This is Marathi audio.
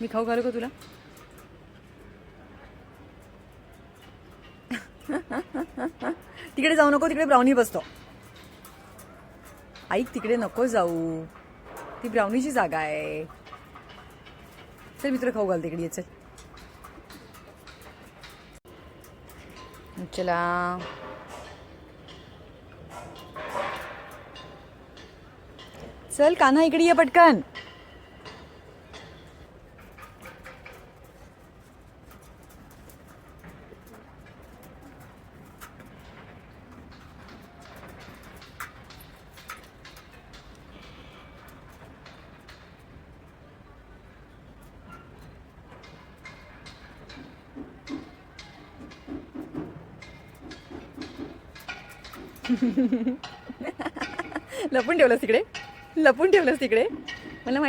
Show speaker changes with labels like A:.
A: मी खाऊ घालू का तुला? तिकडे जाऊ नको तिकडे ब्राउनी बसतो. ऐक तिकडे नको जाऊ. ती ब्राउनीची जागा आहे. चल मित्र खाऊ घाल तिकडे ये, चल. चला. चल कान्हा इकडे ये पटकन. लपून ठेवलंस तिकडे? लपून ठेवलंस तिकडे? मला माहिती